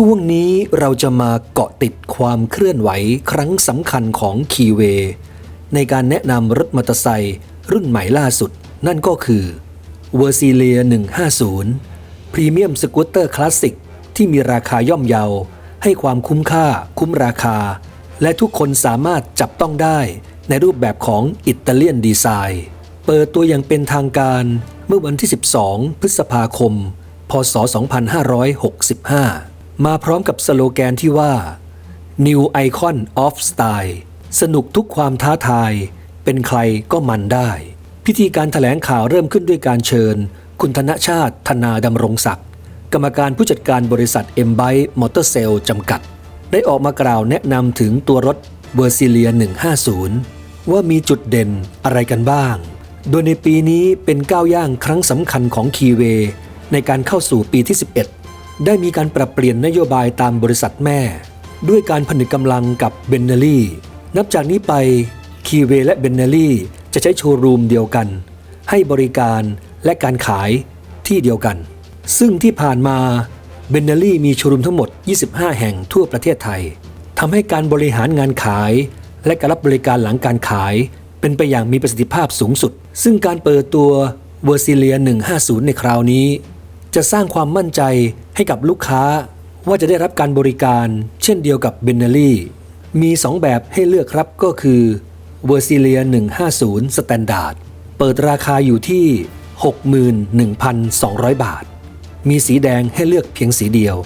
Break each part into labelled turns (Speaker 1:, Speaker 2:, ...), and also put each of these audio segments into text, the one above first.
Speaker 1: ช่วงนี้เราจะมาเกาะติดความเคลื่อนไหวครั้งสำคัญของคีเว ในการแนะนำรถมอเตอร์ไซค์รุ่นใหม่ล่าสุด นั่นก็คือ v e r s i l i a 150 พรีเมียมสกูตเตอร์คลาสสิกที่มีราคาย่อมเยา ให้ความคุ้มค่าคุ้มราคา และทุกคนสามารถจับต้องได้ในรูปแบบของอิตาเลียนดีไซน์ เปิดตัวอย่างเป็นทางการเมื่อวันที่ 12 พฤษภาคม พศ 2565 มาพร้อมกับสโลแกนที่ว่า New Icon of Style สนุกทุกความท้าทาย เป็นใครก็มันได้ พิธีการถแถลงข่าวเริ่มขึ้นด้วยการเชิญ คุณธนชาติธนาดำรงศักดิ์กรรมการผู้จัดการบริษัท m b i m o t o r s a l e จำกัด ได้ออกมากล่าวแนะนำถึงตัวรถเวอร์ซิเลีย 150 ว่ามีจุดเด่นอะไรกันบ้าง โดยในปีนี้เป็นก้าวย่างครั้งสำคัญของคีเวในการเข้าสู่ปีที่ 11 ได้มีการปรับเปลี่ยนนโยบายตามบริษัทแม่ ด้วยการผนึกกำลังกับเบนเนอรี่ นับจากนี้ไปคีเวและเบนเนอรี่จะใช้โชว์รูมเดียวกัน ให้บริการและการขายที่เดียวกัน ซึ่งที่ผ่านมาเบนเนอรี่มีโชว์รูมทั้งหมด 25 แห่งทั่วประเทศไทยทำให้การบริหารงานขาย และการรับบริการหลังการขาย เป็นไปอย่างมีประสิทธิภาพสูงสุด ซึ่งการเปิดตัวเวอร์ซิเลีย 150 ในคราวนี้ จะสร้างความมั่นใจให้กับลูกค้า ว่าจะได้รับการบริการ เช่นเดียวกับเบนเนอรี่มี 2 แบบให้เลือกครับก็คือเวอร์ซิเลีย150 Standard เปิดราคาอยู่ที่ 61,200 บาท มีสีแดงให้เลือกเพียงสีเดียว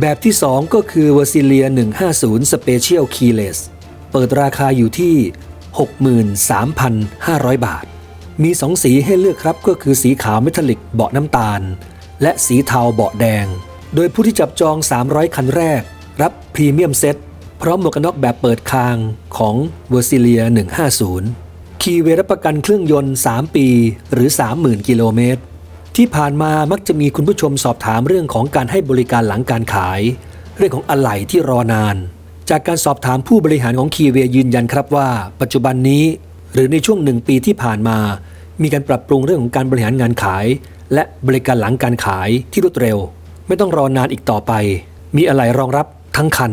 Speaker 1: แบบที่ 2 ก็คือ v e r s i l i a 150 Special Keyless เปิดราคาอยู่ที่ 63,500 บาท มี 2 สีให้เลือกครับก็คือสีขาวเมทัลลิกเบาะน้ำตาล และสีเทาเบาะแดง โดยผู้ที่จับจอง 300 คันแรก รับพรีเมียมเซ็ตพร้อมหมวกกันน็อกแบบเปิดคางของ v e r s i l i a 150 คีเวรับประกันเครื่องยนต์ 3 ปีหรือ 30,000 กิโลเมตร ที่ผ่านมามักจะมีคุณผู้ชมสอบถามเรื่องของการให้บริการหลังการขาย เรื่องของอะไหล่ที่รอนาน จากการสอบถามผู้บริหารของคีเวยืนยันครับว่า ปัจจุบันนี้ หรือในช่วงหนึ่งปีที่ผ่านมา มีการปรับปรุงเรื่องของการบริหารงานขาย และบริการหลังการขายที่รวดเร็ว ไม่ต้องรอนานอีกต่อไป มีอะไหล่รองรับทั้งคัน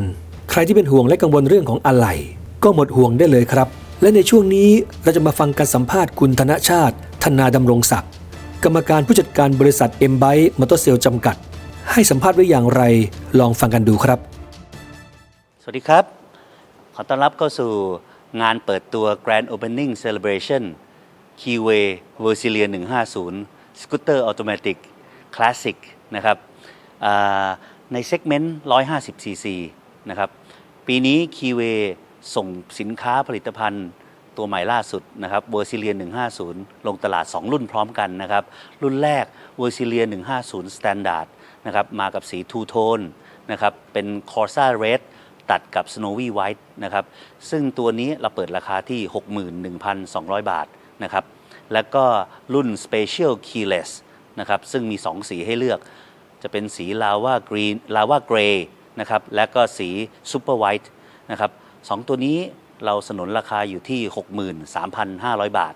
Speaker 1: ใครที่เป็นห่วงและกังวลเรื่องของอะไหล่ก็หมดห่วงได้เลยครับ และในช่วงนี้เราจะมาฟังการสัมภาษณ์คุณธนชาติ ธนาดำรงศักดิ์กรรมการผู้จัดการบริษัท m b i m o t o r s a l e จำกัด ให้สัมภาษณ์ไว้อย่างไร ลองฟังกันดูครับ
Speaker 2: สวัสดีครับ ขอต้อนรับเข้าสู่งานเปิดตัว Grand Opening Celebration Keyway v e r s i l i a 150 Scooter Automatic Classic นะครับในเซกเมนต์ 150cc นะครับ ปีนี้ Keyway ส่งสินค้าผลิตภัณฑ์ตัวใหม่ล่าสุดนะครับ v e r s i l i a 150 ลงตลาด 2 รุ่นพร้อมกันนะครับ รุ่นแรก v e r s i l i a 150 Standard นะครับมากับสีทูโทนนะครับเป็น Corsa Red ตัดกับ Snowy White นะครับ ซึ่งตัวนี้เราเปิดราคาที่ 61,200 บาทนะครับ แล้วก็รุ่น Special Keyless นะครับซึ่งมี 2 สีให้เลือก จะเป็นสี Lava Green Lava Gray นะครับและก็สี Super White นะครับสองตัวนี้เราสนนราคาอยู่ที่ 63,500 บาท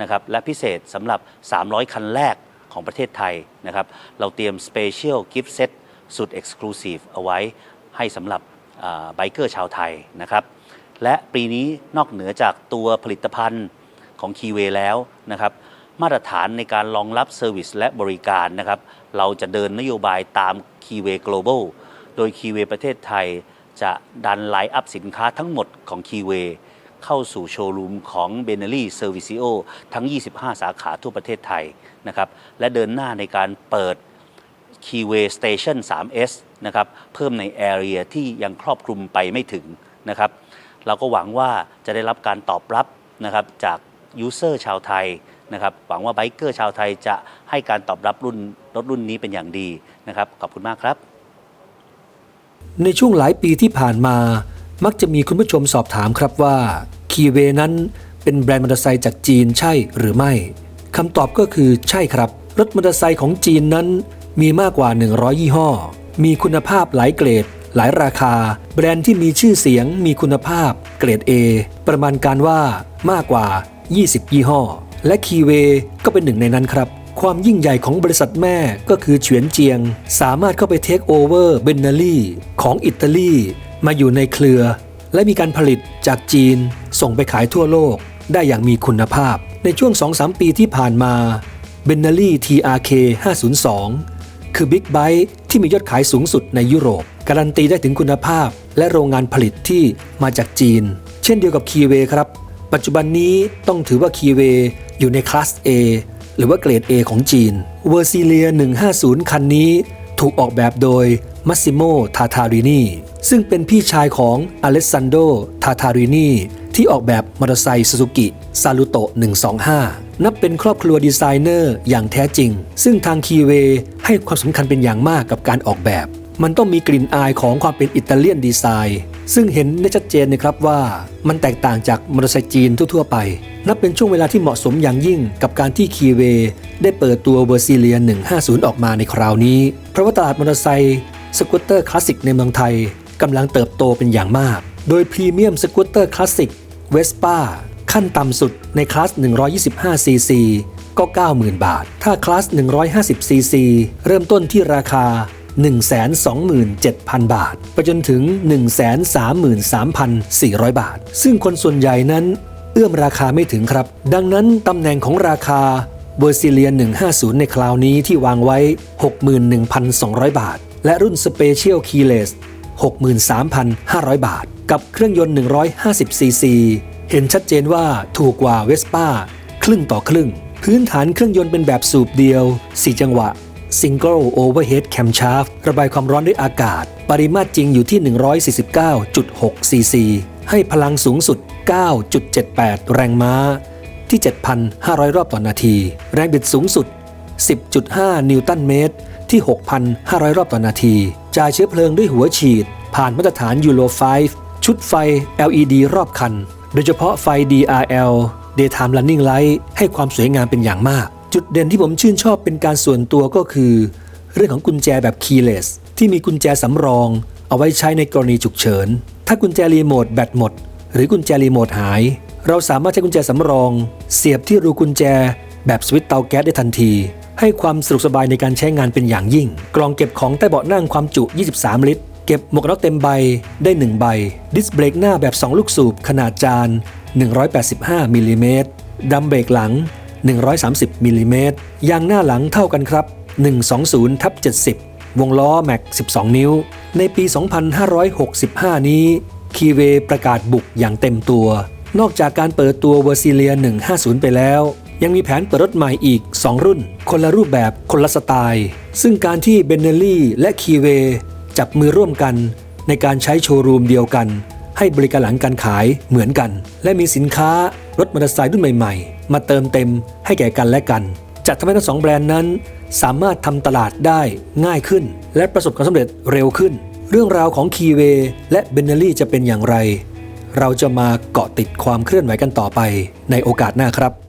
Speaker 2: นะครับและพิเศษสำหรับ 300 คันแรกของประเทศไทยนะครับเราเตรียม Special Gift Set สุด Exclusive เอาไว้ให้สำหรับไบเกอร์ชาวไทยนะครับและปีนี้นอกเหนือจากตัวผลิตภัณฑ์ ของคีเวแล้วนะครับมาตรฐานในการรองรับเซอร์วิสและบริการนะครับเราจะเดินนโยบายตาม Keyway Global โดย Keyway ประเทศไทย จะดันไลน์อัพสินค้าทั้งหมดของ Keyway เข้าสู่โชว์รูมของ b e n e l l y Servicio ทั้ง 25 สาขาทั่วประเทศไทยนะครับและเดินหน้าในการเปิด Keyway Station 3S นะครับเพิ่มใน area ที่ยังครอบคลุมไปไม่ถึงนะครับเราก็หวังว่าจะได้รับการตอบรับนะครับจาก ยูเซอร์ชาวไทยนะครับหวังว่าไบเกอร์ชาวไทยจะให้การตอบรับรุ่นรถรุ่นนี้เป็นอย่างดีนะครับขอบคุณมากครับ
Speaker 1: ในช่วงหลายปีที่ผ่านมา มักจะมีคุณผู้ชมสอบถามครับว่าคีเวนั้นเป็นแบรนด์มอเตอร์ไซค์จากจีนใช่หรือไม่คำตอบก็คือใช่ครับ รถมอเตอร์ไซค์ของจีนนั้นมีมากกว่า 100 ยี่ห้อ มีคุณภาพหลายเกรด หลายราคา แบรนด์ที่มีชื่อเสียง มีคุณภาพ เกรด A ประมาณการว่ามากกว่า 20 ยี่ห้อ และคีเวก็เป็นหนึ่งในนั้นครับ ความยิ่งใหญ่ของบริษัทแม่ก็คือเฉวียนเจียง สามารถเข้าไปเทคโอเวอร์เบนเนอรี่ของอิตาลีมาอยู่ในเครือ และมีการผลิตจากจีน ส่งไปขายทั่วโลก ได้อย่างมีคุณภาพ ในช่วง 2-3 ปีที่ผ่านมาเบนเนอรี่ TRK 502 คือบิ๊กไบค์ที่มียอดขายสูงสุดในยุโรป การันตีได้ถึงคุณภาพและโรงงานผลิตที่มาจากจีน เช่นเดียวกับคีเวครับ ปัจจุบันนี้ต้องถือว่าคีเวอยู่ในคลาส A หรือว่าเกรด A ของจีนเวอร์ซิเลีย 150 คันนี้ถูกออกแบบโดยมัสซิโม ทาทารินีซึ่งเป็นพี่ชายของอเลสซานโด ทาทารินีที่ออกแบบมอเตอร์ไซค์ซูซูกิซา l ุโต125 นับเป็นครอบครัวดีไซเนอร์อย่างแท้จริง ซึ่งทางคีเวให้ความสำคัญเป็นอย่างมากกับการออกแบบ มันต้องมีกลิ่นอายของความเป็นอิตาเลียนดีไซน์ ซึ่งเห็นได้ชัดเจนนะครับว่ามันแตกต่างจากมอเตอร์ไซค์จีนทั่วๆไป นับเป็นช่วงเวลาที่เหมาะสมอย่างยิ่งกับการที่คีเวได้เปิดตัวเวอร์ซิเลีย 150 ออกมาในคราวนี้ เพราะว่าตลาดมอเตอร์ไซค์สกูตเตอร์คลาสสิกในเมืองไทยกำลังเติบโตเป็นอย่างมาก โดยพรีเมียมสกูตเตอร์คลาสสิกเวสป้าขั้นต่ำสุดในคลาส 125 ซีซี ก็ 90,000 บาท ถ้าคลาส 150 ซีซี เริ่มต้นที่ราคา 127,000 บาท ไปจนถึง 133,400 บาท ซึ่งคนส่วนใหญ่นั้น เอื้อมราคาไม่ถึงครับ ดังนั้นตำแหน่งของราคาเบอร์ซิเลียน 150 ในคราวนี้ที่วางไว้ 61,200 บาท และรุ่นสเปเชียลคีเลส63,500 บาท กับเครื่องยนต์ 150 ซีซี เห็นชัดเจนว่าถูกกว่าเวสป้า ครึ่งต่อครึ่ง พื้นฐานเครื่องยนต์เป็นแบบสูบเดียว 4 จังหวะ Single Overhead Camshaft ระบายความร้อนด้วยอากาศ ปริมาตรจริงอยู่ที่ 149.6ซีซีให้พลังสูงสุด 9.78 แรงม้า ที่ 7,500 รอบต่อนาที แรงบิดสูงสุด 10.5 นิวตันเมตร ที่ 6,500 รอบต่อนนาที จ่ายเชื้อเพลิงด้วยหัวฉีด ผ่านมาตรฐานยูโร 5 ชุดไฟ LED รอบคัน โดยเฉพาะไฟ DRL Daytime Running Light ให้ความสวยงามเป็นอย่างมาก จุดเด่นที่ผมชื่นชอบเป็นการส่วนตัวก็คือ เรื่องของกุญแจแบบ keyless ที่มีกุญแจสำรอง เอาไว้ใช้ในกรณีฉุกเฉิน ถ้ากุญแจรีโมทแบตหมด หรือกุญแจรีโมทหาย เราสามารถใช้กุญแจสำรอง เสียบที่รูกุญแจ แบบสวิตช์เตาแก๊สได้ทันที ให้ความสะดวกสบายในการใช้งานเป็นอย่างยิ่ง กล่องเก็บของใต้เบาะนั่งความจุ 23 ลิตร เก็บหมวกนน็อกเต็มใบได้ 1 ใบ ดิสเบรกหน้าแบบ 2 ลูกสูบขนาดจาน 185มิลลิเมตรดัมเบรกหลัง 130มิลลิเมตรยางหน้าหลังเท่ากันครับ 120ทับ70 วงล้อแม็ก 12 นิ้ว ในปี 2565 นี้ คีเวประกาศบุกอย่างเต็มตัว นอกจากการเปิดตัวเวอร์ซิเลีย 150 ไปแล้ว ยังมีแผนเปิดรถใหม่อีก 2 รุ่น คนละรูปแบบคนละสไตล์ ซึ่งการที่เบนเนลลี่และคีเวจับมือร่วมกัน ในการใช้โชว์รูมเดียวกันให้บริการหลังการขายเหมือนกัน และมีสินค้ารถมอเตอร์ไซค์รุ่นใหม่ ๆ มาเติมเต็มให้แก่กันและกันจะทำให้ทั้งสองแบรนด์นั้น สามารถทำตลาดได้ง่ายขึ้น และประสบความสำเร็จเร็วขึ้น เรื่องราวของคีเวและเบนเนลลี่จะเป็นอย่างไร เราจะมาเกาะติดความเคลื่อนไหวกันต่อไปในโอกาสหน้าครับ